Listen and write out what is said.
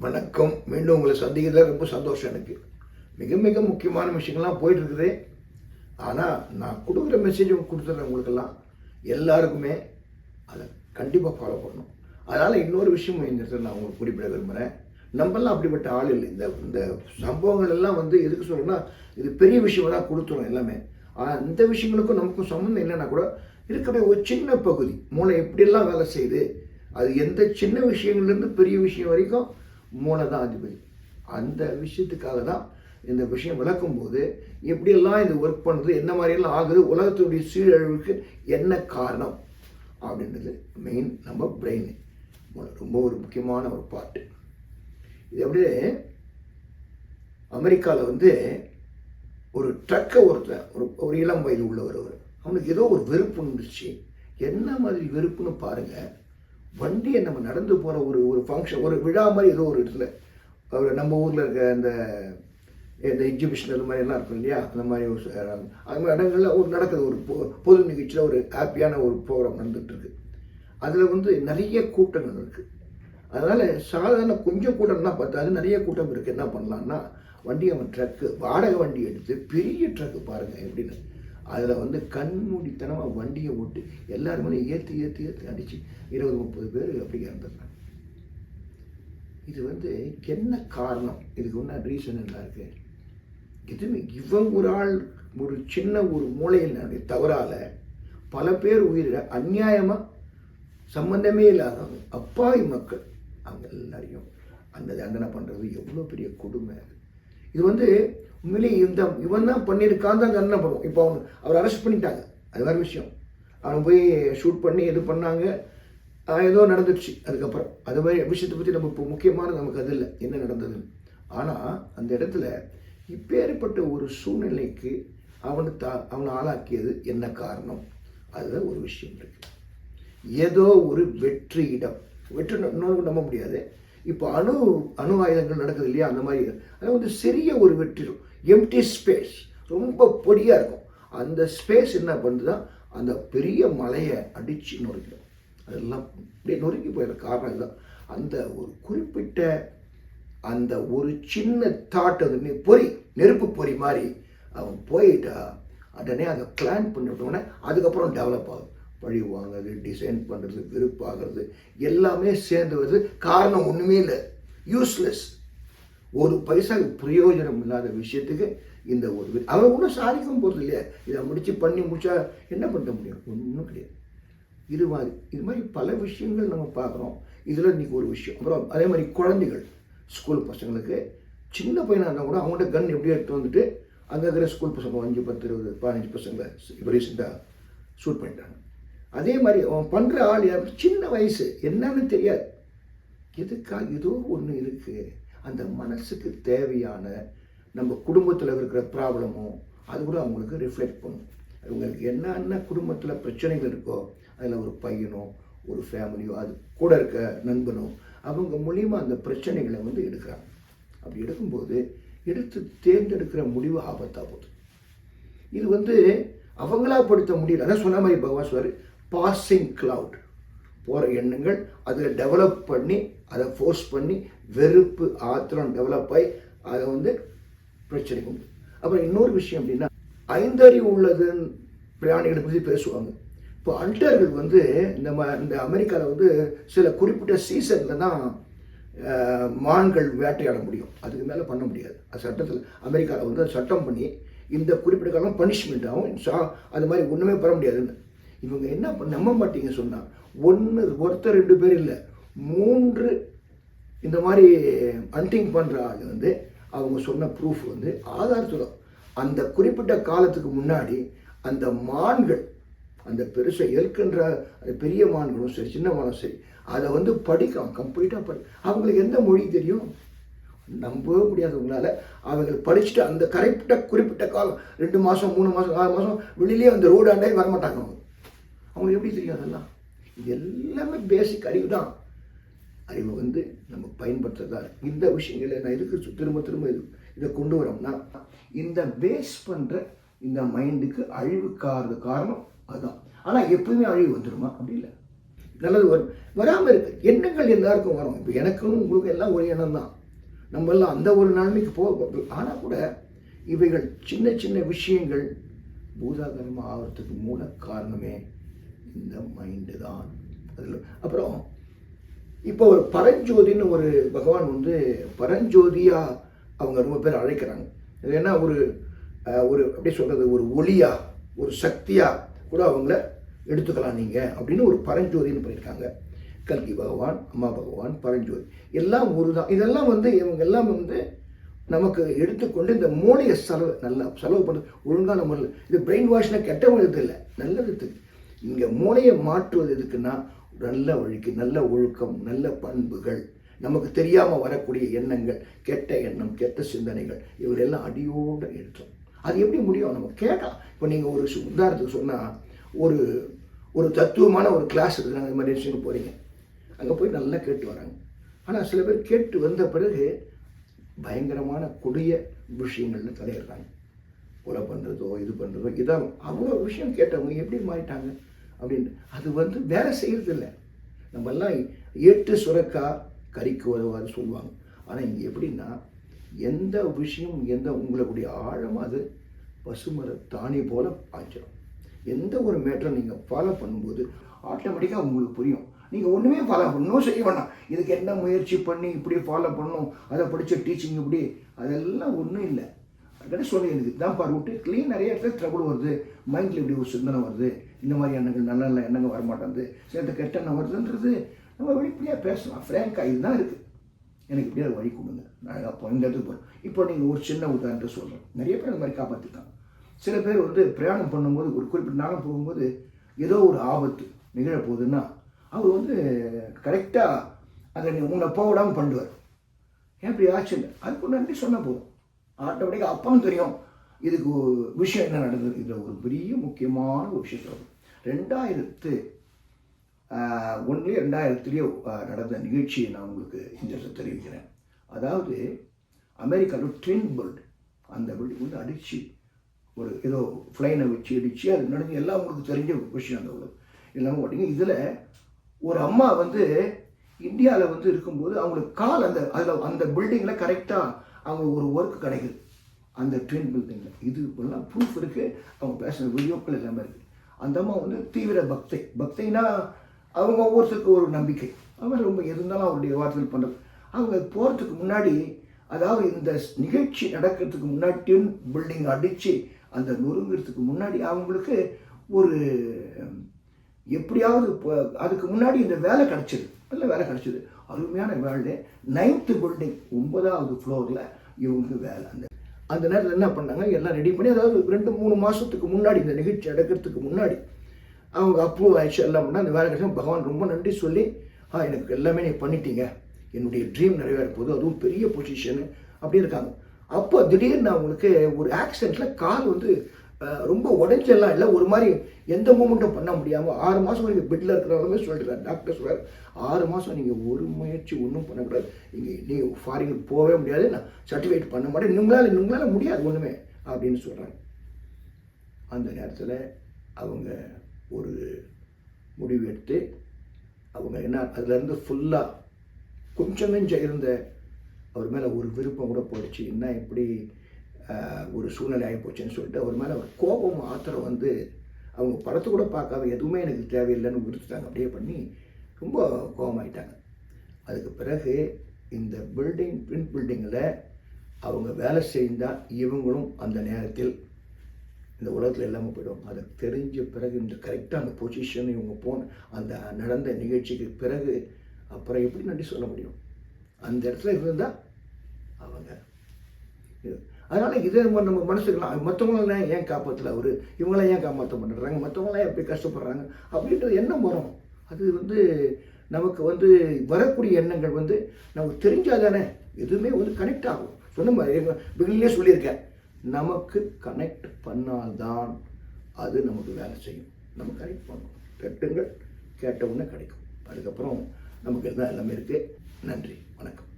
வணக்கம். மீண்டும் உங்களை சந்திக்கிறதுல ரொம்ப சந்தோஷம் எனக்கு. மிக மிக முக்கியமான விஷயங்கள்லாம் போயிட்டுருக்குது. ஆனால் நான் கொடுக்குற மெசேஜ் கொடுத்துட்றேன் உங்களுக்கெல்லாம். எல்லாருக்குமே அதை கண்டிப்பாக ஃபாலோ பண்ணணும். அதனால் இன்னொரு விஷயம் இந்த இடத்துல நான் உங்களுக்கு குறிப்பிட விரும்புகிறேன் நம்மளாம் அப்படிப்பட்ட ஆள் இல்லை. இந்த இந்த சம்பவங்கள் எல்லாம் வந்து எதுக்கு சொல்லணும்னா இது பெரிய விஷயம் தான் கொடுத்துரும் எல்லாமே. ஆனால் இந்த விஷயங்களுக்கும் நமக்கும் சம்மந்தம் இல்லைன்னா கூட இருக்கக்கூடிய ஒரு சின்ன பகுதி. மூளை எப்படியெல்லாம் வேலை செய்யுது? அது எந்த சின்ன விஷயங்கள்லேருந்து பெரிய விஷயம் வரைக்கும் மூளை தான் அதிபதி அந்த விஷயத்துக்காக தான் இந்த விஷயம் விளக்கும்போது எப்படியெல்லாம் இது ஒர்க் பண்ணுறது என்ன மாதிரியெல்லாம் ஆகுது உலகத்துடைய சீரழிவுக்கு என்ன காரணம் அப்படின்றது மெயின் நம்ம பிரெயின் ரொம்ப ஒரு முக்கியமான ஒரு பார்ட்டு இது அப்படியே அமெரிக்காவில் வந்து ஒரு ட்ரக்கை ஒருத்தர் ஒரு ஒரு இளம் வயது உள்ளவர் அவர். அவனுக்கு ஏதோ ஒரு வெறுப்பு இருந்துச்சு என்ன மாதிரி வெறுப்புன்னு பாருங்கள் வண்டியை நம்ம நடந்து போகிற ஒரு ஒரு ஃபங்க்ஷன் ஒரு விழா மாதிரி ஏதோ ஒரு இடத்துல. ஒரு நம்ம ஊரில் இருக்க அந்த இந்த எக்ஸிபிஷன் அந்த மாதிரி இருக்கும் இல்லையா? அந்த மாதிரி ஒரு அது மாதிரி இடங்களில் ஒரு நடக்குது ஒரு பொ- பொது நிகழ்ச்சியில் ஒரு ஹாப்பியான ஒரு ப்ரோக்ராம் நடந்துகிட்ருக்கு அதில் வந்து நிறைய கூட்டங்கள் இருக்குது அதனால் சாதாரண கொஞ்சம் கூட்டம்னா பார்த்தாது நிறைய கூட்டம் இருக்குது என்ன பண்ணலான்னா வண்டி அவன் ட்ரக்கு வாடகை வண்டி எடுத்து பெரிய ட்ரக்கு பாருங்கள் எப்படின்னு. அதில் வந்து கண்மூடித்தனமாக வண்டியை ஓட்டு எல்லாருமே ஏற்றி ஏற்றி ஏற்றி அடித்து இருபது முப்பது பேர் அப்படி இறந்துடுறாங்க. இது வந்து என்ன காரணம்? இதுக்கு ஒன்றா ரீசன் என்ன இருக்குது எதுவுமே இவங்க ஒரு ஆள் ஒரு சின்ன ஒரு மூளையில் தவறால் பல பேர் உயிரை அநியாயமாக சம்பந்தமே இல்லாதவங்க அப்பாவி மக்கள் அவங்க எல்லாரையும் அந்த தண்டனை பண்ணுறது எவ்வளோ பெரிய கொடுமை இது வந்து உண்மையிலேயே இந்த இவன் தான் பண்ணியிருக்கான் தான் தண்டனை பண்ணுவோம் இப்போ அவன் அவர் அரெஸ்ட் பண்ணிட்டாங்க. அது வேறு விஷயம். அவன் போய் ஷூட் பண்ணி இது பண்ணாங்க. ஏதோ நடந்துடுச்சு. அதுக்கப்புறம் அது மாதிரி விஷயத்தை பற்றி நம்ம இப்போ முக்கியமானது நமக்கு அது இல்லை. என்ன நடந்ததுன்னு ஆனால் அந்த இடத்துல இப்பேற்பட்ட ஒரு சூழ்நிலைக்கு அவனை தா அவனை ஆளாக்கியது என்ன காரணம்? அதுதான் ஒரு விஷயம் இருக்குது ஏதோ ஒரு வெற்றி இடம். வெற்றி இன்னொரு நம்ப முடியாது. இப்போ அணு அணு ஆயுதங்கள் நடக்குது இல்லையா? அந்த மாதிரி. அது வந்து சிறிய ஒரு வெற்றி எம்டி ஸ்பேஸ் ரொம்ப பொடியாக இருக்கும். அந்த ஸ்பேஸ் என்ன பண்ணுதுன்னா அந்த பெரிய மலையை அடித்து நொறுக்கிடும். அதெல்லாம் அப்படியே நொறுக்கி போயிடுற காரணம் இதுதான். அந்த ஒரு குறிப்பிட்ட அந்த ஒரு சின்ன தாட் அது பொறி நெருப்பு பொறி மாதிரி அவன் போயிட்டா உடனே அதை பிளான் பண்ணிட்டோன்னே அதுக்கப்புறம் டெவலப் ஆகும் பழி வாங்குறது டிசைன் பண்ணுறது விருப்பாகிறது எல்லாமே சேர்ந்து வருது. காரணம் ஒன்றுமே இல்லை. யூஸ்லெஸ் ஒரு பைசா பிரயோஜனம் இல்லாத விஷயத்துக்கு இந்த ஒரு அவன் ஒன்றும் சாதிக்கவும் போகிறது இல்லையா? இதை முடித்து பண்ணி முடிச்சா என்ன பண்ண முடியும்? ஒன்றும் கிடையாது. இது மாதிரி இது மாதிரி பல விஷயங்கள் நம்ம பார்க்குறோம். இதில் இன்னைக்கு ஒரு விஷயம். அப்புறம் அதே மாதிரி குழந்தைகள். ஸ்கூல் பசங்களுக்கு சின்ன பையனாக இருந்தால் கூட அவங்கள்ட்ட கன் எப்படி எடுத்து வந்துட்டு அங்கே இருக்கிற ஸ்கூல் பசங்க அஞ்சு பத்து இருபது பதினஞ்சு பசங்களை இப்போ ரீசெண்டாக ஷூட் பண்ணிட்டாங்க. அதே மாதிரி அவன் பண்ணுற ஆள் சின்ன வயசு. என்னன்னு தெரியாது. எதுக்காக ஏதோ ஒன்று இருக்குது அந்த மனசுக்கு தேவையான நம்ம குடும்பத்தில் இருக்கிற ப்ராப்ளமோ அது கூட அவங்களுக்கு ரிஃப்ளெக்ட் பண்ணும். அவங்களுக்கு என்னென்ன குடும்பத்தில் பிரச்சனைகள் இருக்கோ அதில் ஒரு பையனோ ஒரு ஃபேமிலியோ அது கூட இருக்க நண்பனோ அவங்க மூலியமா அந்த பிரச்சனைகளை வந்து எடுக்கிறாங்க. அப்படி எடுக்கும்போது எடுத்து தேர்ந்தெடுக்கிற முடிவு ஆபத்தாக போகுது. இது வந்து அவங்களா படுத்த முடியல. அதான் சொன்ன மாதிரி பகவான் சொல்வார் பாசிங் கிளவுட் போகிற எண்ணங்கள் அதில் டெவலப் பண்ணி அதை ஃபோர்ஸ் பண்ணி வெறுப்பு ஆத்திரம் டெவலப் ஆகி அதை வந்து பிரச்சனை உண்டு அப்புறம் இன்னொரு விஷயம் அப்படின்னா ஐந்தறிவு உள்ளதுன்னு பிராணிகளை பற்றி பேசுவாங்க. இப்போ அல்டர்கள் வந்து இந்த ம இந்த அமெரிக்காவில் வந்து சில குறிப்பிட்ட சீசனில் தான் மான்கள் வேட்டையாட முடியும். அதுக்கு மேலே பண்ண முடியாது. அது சட்டத்தில் அமெரிக்காவில் வந்து சட்டம் பண்ணி இந்த குறிப்பிட்ட காலம் பனிஷ்மெண்ட் ஆகும். சா அது மாதிரி ஒன்றுமே பெற முடியாதுன்னு. இவங்க என்ன பண்ண நம்ப மாட்டீங்க சொன்னால் ஒன்று ஒருத்தர் ரெண்டு பேர் இல்லை. மூன்று இந்த மாதிரி ஹண்டிங் பண்ணுற ஆள் வந்து அவங்க சொன்ன ப்ரூஃப் வந்து ஆதாரத்தோட அந்த குறிப்பிட்ட காலத்துக்கு முன்னாடி அந்த மான்கள் அந்த பெருசை ஏற்கின்ற பெரிய மான்களும் சரி சின்ன மானும் சரி அதை வந்து படிக்கும் கம்ப்ளீட்டாக படி அவங்களுக்கு எந்த மொழி தெரியும்? நம்பவே முடியாது உங்களால். அவங்க படிச்சுட்டு அந்த கரெக்டாக குறிப்பிட்ட காலம் ரெண்டு மாதம் மூணு மாதம் நாலு மாதம் வெளியிலேயே அந்த ரோடாண்டே வரமாட்டாங்க அவங்க. அவங்களுக்கு எப்படி தெரியும் அதெல்லாம்? இது எல்லாமே பேசிக் அறிவு தான். அறிவை வந்து நம்ம பயன்படுத்துறதா இருக்கு. இந்த விஷயங்களை நான் எதுக்கு சு- திரும்ப திரும்ப இது இதை கொண்டு வரோம்னா இந்த பேஸ் பண்ணுற இந்த மைண்டுக்கு அழிவுக்காரது காரணம் அதுதான். ஆனால் எப்பவுமே அழிவு வந்துடுமா அப்படி இல்லை. நல்லது வரும். வராமல் இருக்கு. எண்ணங்கள் எல்லாருக்கும் வரும். இப்போ எனக்கும் உங்களுக்கு எல்லாம் ஒரு எண்ணம் தான். நம்ம எல்லாம் அந்த ஒரு நிலைமைக்கு போக ஆனால் கூட இவைகள் சின்ன சின்ன விஷயங்கள் பூதாகரமாக ஆகிறதுக்கு மூல காரணமே இந்த மைண்டு தான். அதில் அப்புறம் இப்போ ஒரு பரஞ்சோதின்னு ஒரு பகவான் வந்து பரஞ்சோதியாக அவங்க ரொம்ப பேர் அழைக்கிறாங்க. இது என்ன ஒரு ஒரு எப்படி சொல்கிறது ஒரு ஒளியாக ஒரு சக்தியாக கூட அவங்கள எடுத்துக்கலாம் நீங்கள் அப்படின்னு ஒரு பரஞ்சோதின்னு பண்ணியிருக்காங்க. கல்கி பகவான் அம்மா பகவான் பரஞ்சோதி. எல்லாம் ஒரு தான். இதெல்லாம் வந்து இவங்க எல்லாம் வந்து நமக்கு எடுத்துக்கொண்டு இந்த மூளையை செலவு நல்லா செலவு பண்ணுறது ஒழுங்கான முறையில் இது பிரெயின் வாஷ்னா கெட்ட விதத்து இல்லை நல்ல விதத்துக்கு இங்கே மூளையை மாற்றுவது எதுக்குன்னா நல்ல வழிக்கு நல்ல ஒழுக்கம் நல்ல பண்புகள் நமக்கு தெரியாமல் வரக்கூடிய எண்ணங்கள் கெட்ட எண்ணம் கெட்ட சிந்தனைகள் இவரெல்லாம் அடியோடு எடுத்தோம் அது எப்படி முடியும்? நம்ம கேட்கலாம். இப்போ நீங்கள் ஒரு உதாரணத்துக்கு சொன்னால் ஒரு ஒரு தத்துவமான ஒரு கிளாஸ் இருக்குறாங்க அந்த மாதிரி விஷயம் போகிறீங்க அங்கே போய் நல்லா கேட்டு வராங்க. ஆனால் சில பேர் கேட்டு வந்த பிறகு பயங்கரமான கொடிய விஷயங்கள்னு தலையிடுறாங்க. கொலை பண்ணுறதோ இது பண்ணுறதோ இதான் அவ்வளோ விஷயம் கேட்டவங்க எப்படி மாறிட்டாங்க? அப்படின்னு அது வந்து வேலை செய்கிறதில்ல நம்ம எல்லாம் எட்டு சுரக்கா கறிக்கு உதவாது சொல்லுவாங்க. ஆனால் இங்கே எப்படின்னா எந்த விஷயம் எந்த உங்களுடைய ஆழம் அது? பசுமர தானி போல் பாய்ச்சிடும் எந்த ஒரு மேட்டரை நீங்கள் ஃபாலோ பண்ணும்போது ஆட்டோமேட்டிக்காக உங்களுக்கு புரியும். நீங்கள் ஒன்றுமே ஃபாலோ பண்ணணும் செய்ய வேண்டாம் இதுக்கு என்ன முயற்சி பண்ணி இப்படி ஃபாலோ பண்ணணும்? அதை படித்த டீச்சிங் இப்படி. அதெல்லாம் ஒன்றும் இல்லை. அதுக்கிட்ட சொல்லி எனக்கு தான் பாரு விட்டு க்ளீன் நிறைய இடத்துல ட்ரபுள் வருது. மைண்டில் இப்படி ஒரு சிந்தனை வருது. இந்த மாதிரி எண்ணங்கள் நல்ல நல்ல எண்ணங்கள் வரமாட்டேங்குது. சேர்த்து கெட்ட எண்ணம் வருதுன்றது நம்ம வெளிப்படையாக பேசலாம். ஃப்ரேங்காக இதுதான் இருக்குது எனக்கு இப்படியே ஒரு வழி கொடுங்க. நான் அப்போ இந்த இடத்துக்கு போகிறேன் இப்போ நீங்கள் ஒரு சின்ன உதாரணத்தை சொல்கிறேன் நிறைய பேர் அந்த மாதிரி காப்பாற்றிருக்காங்க சில பேர் வந்து பிரயாணம் பண்ணும்போது ஒரு குறிப்பிட்ட நாளும் போகும்போது ஏதோ ஒரு ஆபத்து நிகழ போகுதுன்னா அவர் வந்து கரெக்டாக அதை நீ உன்னை போக விடாமல் பண்ணுவார். ஏன் இப்படி ஆச்சுன்னு அதுக்கு நன்றி சொன்னால் போதும். ஆட்டோமேட்டிக்காக அப்பவும் தெரியும். இதுக்கு விஷயம் என்ன நடந்தது? இதில் ஒரு பெரிய முக்கியமான ஒரு விஷயம் ரெண்டாயிரத்து ஒன்றுலேயே ரெண்டாயிரத்துலேயோ நடந்த நிகழ்ச்சியை நான் உங்களுக்கு இந்த இடத்துல தெரிவிக்கிறேன். அதாவது அமெரிக்காவில் ட்வின் பில்ட் அந்த பில்டிங் வந்து அடித்து ஒரு ஏதோ ஃப்ளைனை வச்சு அடித்து அது நடந்து எல்லாம் உங்களுக்கு தெரிஞ்ச விஷயம் அந்த உலகம். எல்லாமே பார்த்தீங்க இதில் ஒரு அம்மா வந்து இந்தியாவில் வந்து இருக்கும்போது அவங்களுக்கு கால் அந்த அதில் அந்த பில்டிங்கில் கரெக்டாக அவங்க ஒரு ஒர்க் கிடைக்குது. அந்த ட்ரெயின் பில்டிங்கில் இது எல்லாம் ப்ரூஃப் இருக்குது அவங்க பேசுகிற வீடியோக்கள் எல்லாமே இருக்குது அந்த அம்மா வந்து தீவிர பக்தை. பக்தைனா அவங்க ஒவ்வொருத்தருக்கு ஒரு நம்பிக்கை. அவங்க ரொம்ப இருந்தாலும் அவருடைய வார்த்தைகள் பண்ணுறது அவங்க போகிறதுக்கு முன்னாடி அதாவது இந்த நிகழ்ச்சி நடக்கிறதுக்கு முன்னாடி பில்டிங் அடித்து அந்த நொறுங்கிறதுக்கு முன்னாடி அவங்களுக்கு ஒரு எப்படியாவது இப்போ அதுக்கு முன்னாடி இந்த வேலை கிடச்சிது. நல்ல வேலை கிடச்சிது. அருமையான வேலை நைன்த்து பில்டிங் ஒன்பதாவது ஃப்ளோரில் இவங்க வேலை. அந்த அந்த நேரத்தில் என்ன பண்ணாங்க? எல்லாம் ரெடி பண்ணி அதாவது ரெண்டு மூணு மாதத்துக்கு முன்னாடி இந்த நிகழ்ச்சி நடக்கிறதுக்கு முன்னாடி அவங்க அப்ரூவ் ஆயிடுச்சு எல்லாம் பண்ணால் அந்த வேலை கிடைச்சா பகவான் ரொம்ப நன்றி சொல்லி ஆ எனக்கு எல்லாமே நீ பண்ணிட்டீங்க. என்னுடைய ட்ரீம் நிறைவேற போகுது அதுவும் பெரிய பொசிஷனு அப்படி இருக்காங்க. அப்போ திடீர்னு அவங்களுக்கு ஒரு ஆக்சிடெண்ட்டில் கால் வந்து ரொம்ப உடஞ்செல்லாம் இல்லை. ஒரு மாதிரி எந்த மூமெண்ட்டும் பண்ண முடியாமல் ஆறு மாதம் நீங்கள் பெட்டில் இருக்கிறவங்க சொல்லிட்டு டாக்டர் சொல்கிறார் ஆறு மாதம் நீங்கள் ஒரு முயற்சி ஒன்றும் பண்ணக்கூடாது. நீங்கள் நீங்கள் ஃபாரினுக்கு போகவே முடியாது. நான் சர்டிஃபிகேட் பண்ண மாட்டேன். உங்களால் உங்களால் முடியாது ஒன்றுமே அப்படின்னு சொல்கிறாங்க அந்த நேரத்தில் அவங்க ஒரு முடிவு எடுத்து அவங்க என்ன அதுலேருந்து ஃபுல்லாக கொஞ்சம் நெஞ்சம் இருந்த அவர் மேலே ஒரு விருப்பம் கூட போயிடுச்சு. என்ன இப்படி ஒரு சூழ்நிலை ஆகி போச்சுன்னு சொல்லிட்டு அவர் மேலே ஒரு கோபம் ஆத்திரம் வந்து அவங்க படத்தை கூட பார்க்காம எதுவுமே எனக்கு தேவையில்லைன்னு உறுத்துட்டாங்க. அப்படியே பண்ணி ரொம்ப கோபமாயிட்டாங்க. அதுக்கு பிறகு இந்த பில்டிங் பிரிண்ட் பில்டிங்கில் அவங்க வேலை செய்தால் இவங்களும் அந்த நேரத்தில் இந்த உலகத்தில் இல்லாமல் போயிடும் அதை தெரிஞ்ச பிறகு இந்த கரெக்டாக அந்த பொசிஷன் இவங்க போன அந்த நடந்த நிகழ்ச்சிக்கு பிறகு அப்புறம் எப்படி நன்றி சொல்ல முடியும்? அந்த இடத்துல இருந்தால் அவங்க. இது. அதனால இதே நம்ம நம்ம மனசுக்கெல்லாம் மற்றவங்களே ஏன் காப்பாற்றல அவர்? இவங்களாம் ஏன் காப்பாற்ற பண்ணுறாங்க மற்றவங்களாம் எப்படி கஷ்டப்படுறாங்க? அப்படின்றது எண்ணம் வரும். அது வந்து நமக்கு வந்து வரக்கூடிய எண்ணங்கள் வந்து நமக்கு தெரிஞ்சால் தானே எதுவுமே வந்து கனெக்ட் ஆகும். சொன்ன மாதிரி பிகிலே சொல்லியிருக்கேன் நமக்கு கனெக்ட் பண்ணால்தான் அது நமக்கு வேலை செய்யும். நம்ம கனெக்ட் பண்ணணும். கெட்டுங்கள் கேட்ட உடனே கிடைக்கும். அதுக்கப்புறம் நமக்கு எல்லாம் எல்லாமே இருக்குது நன்றி. வணக்கம்.